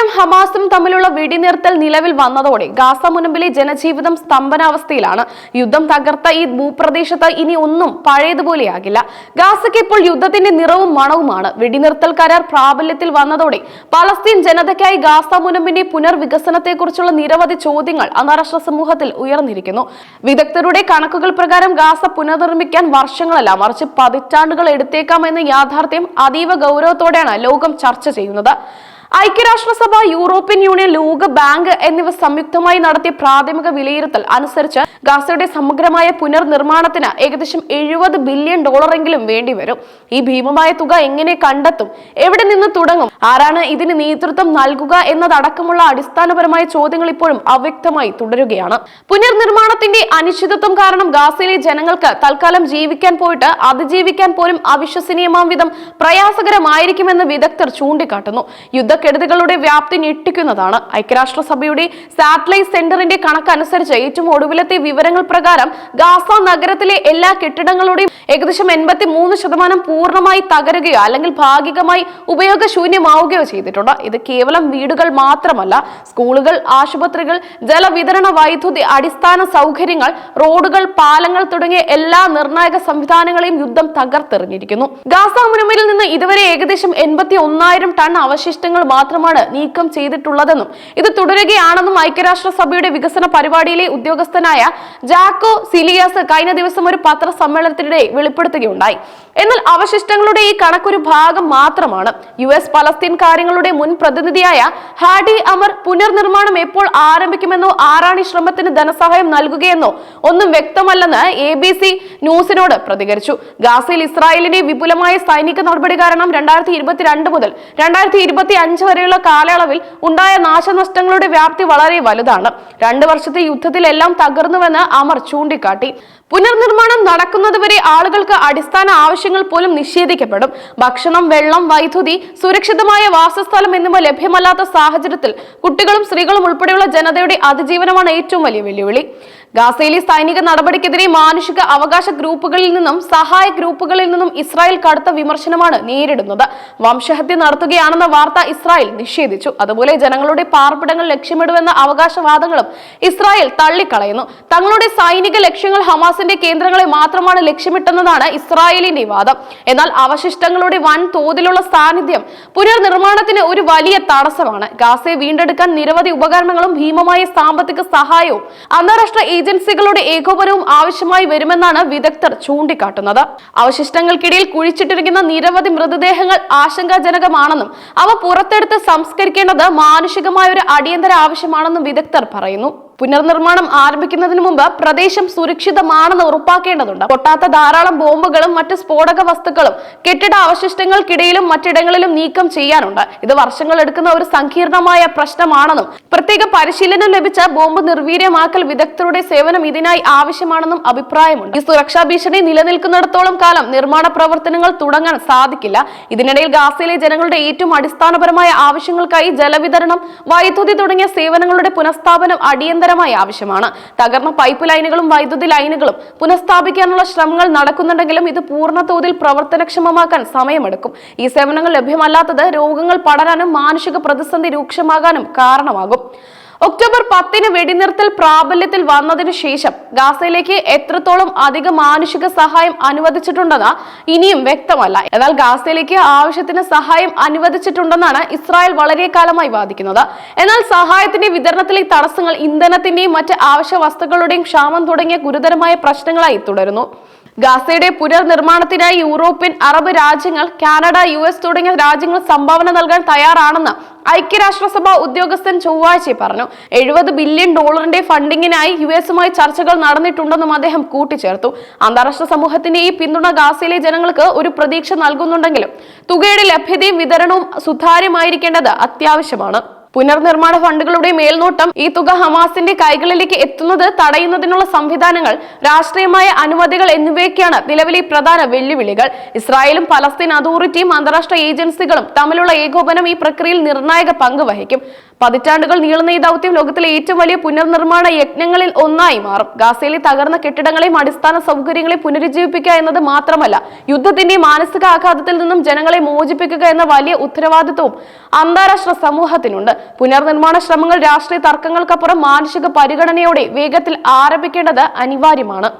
ഇസ്രായേലും ഹമാസും തമ്മിലുള്ള വെടിനിർത്തൽ നിലവിൽ വന്നതോടെ ഗാസ മുനമ്പിലെ ജനജീവിതം സ്തംഭനാവസ്ഥയിലാണ്. യുദ്ധം തകർത്ത ഈ ഭൂപ്രദേശത്ത് ഇനി ഒന്നും പഴയതുപോലെയാകില്ല. ഗാസയ്ക്ക് ഇപ്പോൾ യുദ്ധത്തിന്റെ നിറവും മണവുമാണ്. വെടിനിർത്തൽ കരാർ പ്രാബല്യത്തിൽ വന്നതോടെ പലസ്തീൻ ജനതയ്ക്കായി ഗാസ മുനമ്പിന്റെ പുനർവികസനത്തെക്കുറിച്ചുള്ള നിരവധി ചോദ്യങ്ങൾ അന്താരാഷ്ട്ര സമൂഹത്തിൽ ഉയർന്നിരിക്കുന്നു. വിദഗ്ധരുടെ കണക്കുകൾ പ്രകാരം ഗാസ പുനർനിർമ്മിക്കാൻ വർഷങ്ങളല്ല മറിച്ച് പതിറ്റാണ്ടുകൾ എടുത്തേക്കാം എന്ന യാഥാർത്ഥ്യം അതീവ ഗൗരവത്തോടെയാണ് ലോകം ചർച്ച ചെയ്യുന്നത്. ഐക്യരാഷ്ട്രസഭ യൂറോപ്യൻ യൂണിയൻ ലോക ബാങ്ക് എന്നിവ സംയുക്തമായി നടത്തിയ പ്രാഥമിക വിലയിരുത്തൽ അനുസരിച്ച് ഗാസയുടെ സമഗ്രമായ പുനർനിർമ്മാണത്തിന് ഏകദേശം എഴുപത് ബില്യൺ ഡോളറെങ്കിലും വേണ്ടിവരും. ഈ ഭീമമായ തുക എങ്ങനെ കണ്ടെത്തും എവിടെ നിന്ന് തുടങ്ങും ആരാണ് ഇതിന് നേതൃത്വം നൽകുക എന്നതടക്കമുള്ള അടിസ്ഥാനപരമായ ചോദ്യങ്ങൾ ഇപ്പോഴും അവ്യക്തമായി തുടരുകയാണ്. പുനർനിർമ്മാണത്തിന്റെ അനിശ്ചിതത്വം കാരണം ഗാസയിലെ ജനങ്ങൾക്ക് തൽക്കാലം ജീവിക്കാൻ പോയിട്ട് അതിജീവിക്കാൻ പോലും അവിശ്വസനീയമാം വിധം പ്രയാസകരമായിരിക്കുമെന്ന് വിദഗ്ധർ ചൂണ്ടിക്കാട്ടുന്നു. യുദ്ധക്കെടുതികളുടെ വ്യാപ്തി ഞെട്ടിക്കുന്നതാണ്. ഐക്യരാഷ്ട്രസഭയുടെ സാറ്റലൈറ്റ് സെന്ററിന്റെ കണക്കനുസരിച്ച് ഏറ്റവും ഒടുവിലത്തെ വിവരങ്ങൾ പ്രകാരം ഗാസ നഗരത്തിലെ എല്ലാ കെട്ടിടങ്ങളുടെയും ഏകദേശം എൺപത്തി മൂന്ന് ശതമാനം പൂർണമായി തകരുകയോ അല്ലെങ്കിൽ ഭാഗികമായി ഉപയോഗശൂന്യമാവുകയോ ചെയ്തിട്ടുണ്ട്. ഇത് കേവലം വീടുകൾ മാത്രമല്ല സ്കൂളുകൾ ആശുപത്രികൾ ജലവിതരണ വൈദ്യുതി അടിസ്ഥാന സൗകര്യങ്ങൾ റോഡുകൾ പാലങ്ങൾ തുടങ്ങിയ എല്ലാ നിർണായക സംവിധാനങ്ങളെയും യുദ്ധം തകർത്തെറിഞ്ഞിരിക്കുന്നു. ഗാസ മുനമ്പിൽ നിന്ന് ഇതുവരെ ഏകദേശം എൺപത്തി ഒന്നായിരം ടൺ അവശിഷ്ടങ്ങൾ മാത്രമാണ് നീക്കം ചെയ്തിട്ടുള്ളതെന്നും ഇത് തുടരുകയാണെന്നും ഐക്യരാഷ്ട്രസഭയുടെ വികസന പരിപാടിയിലെ ഉദ്യോഗസ്ഥനായ ജാക്കോ സിലിയാസ് കഴിഞ്ഞ ദിവസം ഒരു പത്രസമ്മേളനത്തിനിടെ വെളിപ്പെടുത്തുകയുണ്ടായി. എന്നാൽ അവശിഷ്ടങ്ങളുടെ ഈ കണക്കൊരു ഭാഗം മാത്രമാണ്. യു എസ് പലസ്തീൻ കാര്യങ്ങളുടെ മുൻ പ്രതിനിധിയായ ഹാഡി അമർ പുനർനിർമ്മാണം എപ്പോൾ ആരംഭിക്കുമെന്നോ ആരാണ് ഈ ശ്രമത്തിന് ധനസഹായം നൽകുകയെന്നോ ഒന്നും വ്യക്തമല്ലെന്ന് എ ബി സി ന്യൂസിനോട് പ്രതികരിച്ചു. ഗാസയിൽ ഇസ്രായേലിന്റെ വിപുലമായ സൈനിക നടപടി കാരണം രണ്ടായിരത്തി ഇരുപത്തിരണ്ട് മുതൽ രണ്ടായിരത്തി ഇരുപത്തി അഞ്ച് വരെയുള്ള കാലയളവിൽ ഉണ്ടായ നാശനഷ്ടങ്ങളുടെ വ്യാപ്തി വളരെ വലുതാണ്. രണ്ടു വർഷത്തെ യുദ്ധത്തിലെല്ലാം തകർന്നുവെന്ന് അമർ ചൂണ്ടിക്കാട്ടി. പുനർനിർമ്മാണം നടക്കുന്നതുവരെ ആളുകൾക്ക് അടിസ്ഥാന ആവശ്യങ്ങൾ പോലും നിഷേധിക്കപ്പെടും. ഭക്ഷണം വെള്ളം വൈദ്യുതി സുരക്ഷിതമായ വാസസ്ഥലം എന്നിവ ലഭ്യമല്ലാത്ത സാഹചര്യത്തിൽ കുട്ടികളും സ്ത്രീകളും ഉൾപ്പെടെയുള്ള ജനതയുടെ അതിജീവനമാണ് ഏറ്റവും വലിയ വെല്ലുവിളി. ഗാസയിലെ സൈനിക നടപടിക്കെതിരെ മാനുഷിക അവകാശ ഗ്രൂപ്പുകളിൽ നിന്നും സഹായ ഗ്രൂപ്പുകളിൽ നിന്നും ഇസ്രായേൽ കടുത്ത വിമർശനമാണ് നേരിടുന്നത്. വംശഹത്യ നടത്തുകയാണെന്ന വാർത്ത ഇസ്രായേൽ നിഷേധിച്ചു. അതുപോലെ ജനങ്ങളുടെ പാർപ്പിടങ്ങൾ ലക്ഷ്യമിടുമെന്ന അവകാശവാദങ്ങളും ഇസ്രായേൽ തള്ളിക്കളയുന്നു. തങ്ങളുടെ സൈനിക ലക്ഷ്യങ്ങൾ ഹമാസിന്റെ കേന്ദ്രങ്ങളെ മാത്രമാണ് ലക്ഷ്യമിട്ടെന്നതാണ് ഇസ്രായേലിന്റെ വാദം. എന്നാൽ അവശിഷ്ടങ്ങളുടെ വൻ തോതിലുള്ള സാന്നിധ്യം പുനർനിർമ്മാണത്തിന് ഒരു വലിയ തടസ്സമാണ്. ഗാസയെ വീണ്ടെടുക്കാൻ നിരവധി ഉപകരണങ്ങളും ഭീമമായ സാമ്പത്തിക സഹായവും അന്താരാഷ്ട്ര ഏജൻസികളുടെ ഏകോപനവും ആവശ്യമായി വരുമെന്നാണ് വിദഗ്ധർ ചൂണ്ടിക്കാട്ടുന്നത്. അവശിഷ്ടങ്ങൾക്കിടയിൽ കുഴിച്ചിട്ടിരിക്കുന്ന നിരവധി മൃതദേഹങ്ങൾ ആശങ്കാജനകമാണെന്നും അവ പുറത്തെടുത്ത് സംസ്കരിക്കേണ്ടത് മാനുഷികമായ ഒരു അടിയന്തര ആവശ്യമാണെന്നും വിദഗ്ധർ പറയുന്നു. പുനർനിർമ്മാണം ആരംഭിക്കുന്നതിന് മുമ്പ് പ്രദേശം സുരക്ഷിതമാണെന്ന് ഉറപ്പാക്കേണ്ടതുണ്ട്. പൊട്ടാത്ത ധാരാളം ബോംബുകളും മറ്റ് സ്ഫോടക വസ്തുക്കളും കെട്ടിട അവശിഷ്ടങ്ങൾക്കിടയിലും മറ്റിടങ്ങളിലും നീക്കം ചെയ്യാനുണ്ട്. ഇത് വർഷങ്ങൾ എടുക്കുന്ന ഒരു സങ്കീർണമായ പ്രശ്നമാണെന്നും പ്രത്യേക പരിശീലനം ലഭിച്ച ബോംബ് നിർവീര്യമാക്കൽ വിദഗ്ധരുടെ സേവനം ഇതിനായി ആവശ്യമാണെന്നും അഭിപ്രായമുണ്ട്. ഈ സുരക്ഷാ ഭീഷണി നിലനിൽക്കുന്നിടത്തോളം കാലം നിർമ്മാണ പ്രവർത്തനങ്ങൾ തുടങ്ങാൻ സാധിക്കില്ല. ഇതിനിടയിൽ ഗാസയിലെ ജനങ്ങളുടെ ഏറ്റവും അടിസ്ഥാനപരമായ ആവശ്യങ്ങൾക്കായി ജലവിതരണം വൈദ്യുതി തുടങ്ങിയ സേവനങ്ങളുടെ പുനഃസ്ഥാപനം അടിയന്തരമായി ആവശ്യമാണ്. തകർന്ന പൈപ്പ് ലൈനുകളും വൈദ്യുതി ലൈനുകളും പുനഃസ്ഥാപിക്കാനുള്ള ശ്രമങ്ങൾ നടക്കുന്നുണ്ടെങ്കിലും ഇത് പൂർണ തോതിൽ പ്രവർത്തനക്ഷമമാക്കാൻ സമയമെടുക്കും. ഈ സേവനങ്ങൾ ലഭ്യമല്ലാത്തത് രോഗങ്ങൾ പടരാനും മാനുഷിക പ്രതിസന്ധി രൂക്ഷമാകാനും കാരണമാകും. ഒക്ടോബർ പത്തിന് വെടിനിർത്തൽ പ്രാബല്യത്തിൽ വന്നതിനു ശേഷം ഗാസയിലേക്ക് എത്രത്തോളം അധിക മാനുഷിക സഹായം അനുവദിച്ചിട്ടുണ്ടെന്ന് ഇനിയും വ്യക്തമല്ല. എന്നാൽ ഗാസയിലേക്ക് ആവശ്യത്തിന് സഹായം അനുവദിച്ചിട്ടുണ്ടെന്നാണ് ഇസ്രായേൽ വളരെ കാലമായി വാദിക്കുന്നത്. എന്നാൽ സഹായത്തിന്റെ വിതരണത്തിലെ തടസ്സങ്ങൾ ഇന്ധനത്തിന്റെയും മറ്റ് ആവശ്യ വസ്തുക്കളുടെയും ക്ഷാമം തുടങ്ങിയ ഗുരുതരമായ പ്രശ്നങ്ങളായി തുടരുന്നു. ഗാസയുടെ പുനർനിർമ്മാണത്തിനായി യൂറോപ്യൻ അറബ് രാജ്യങ്ങൾ കാനഡ യു എസ് തുടങ്ങിയ രാജ്യങ്ങൾ സംഭാവന നൽകാൻ തയ്യാറാണെന്ന് ഐക്യരാഷ്ട്രസഭ ഉദ്യോഗസ്ഥൻ ചൊവ്വാഴ്ച പറഞ്ഞു എഴുപത് ബില്യൺ ഡോളറിന്റെ ഫണ്ടിങ്ങിനായി യു എസുമായി ചർച്ചകൾ നടന്നിട്ടുണ്ടെന്നും അദ്ദേഹം കൂട്ടിച്ചേർത്തു. അന്താരാഷ്ട്ര സമൂഹത്തിന്റെ ഈ പിന്തുണ ഗാസയിലെ ജനങ്ങൾക്ക് ഒരു പ്രതീക്ഷ നൽകുന്നുണ്ടെങ്കിലും തുകയുടെ ലഭ്യതയും വിതരണവും സുതാര്യമായിരിക്കേണ്ടത് അത്യാവശ്യമാണ്. പുനർനിർമ്മാണ ഫണ്ടുകളുടെ മേൽനോട്ടം ഈ തുക ഹമാസിന്റെ കൈകളിലേക്ക് എത്തുന്നത് തടയുന്നതിനുള്ള സംവിധാനങ്ങൾ രാഷ്ട്രീയമായ അനുമതികൾ എന്നിവയൊക്കെയാണ് നിലവിലെ പ്രധാന വെല്ലുവിളികൾ. ഇസ്രായേലും പലസ്തീൻ അതോറിറ്റിയും അന്താരാഷ്ട്ര ഏജൻസികളും തമ്മിലുള്ള ഏകോപനം ഈ പ്രക്രിയയിൽ നിർണായക പങ്ക് വഹിക്കും. പതിറ്റാണ്ടുകൾ നീളുന്ന ഈ ദൗത്യം ലോകത്തിലെ ഏറ്റവും വലിയ പുനർനിർമ്മാണ യജ്ഞങ്ങളിൽ ഒന്നായി മാറും. ഗാസയിലെ തകർന്ന കെട്ടിടങ്ങളെയും അടിസ്ഥാന സൗകര്യങ്ങളെ പുനരുജ്ജീവിപ്പിക്കുക എന്നത് മാത്രമല്ല യുദ്ധത്തിന്റെ മാനസിക ആഘാതത്തിൽ നിന്നും ജനങ്ങളെ മോചിപ്പിക്കുക എന്ന വലിയ ഉത്തരവാദിത്വവും അന്താരാഷ്ട്ര സമൂഹത്തിനുണ്ട്. പുനർനിർമ്മാണ ശ്രമങ്ങൾ രാഷ്ട്രീയ തർക്കങ്ങൾക്കപ്പുറം മാനുഷിക പരിഗണനയോടെ വേഗത്തിൽ ആരംഭിക്കേണ്ടത് അനിവാര്യമാണ്.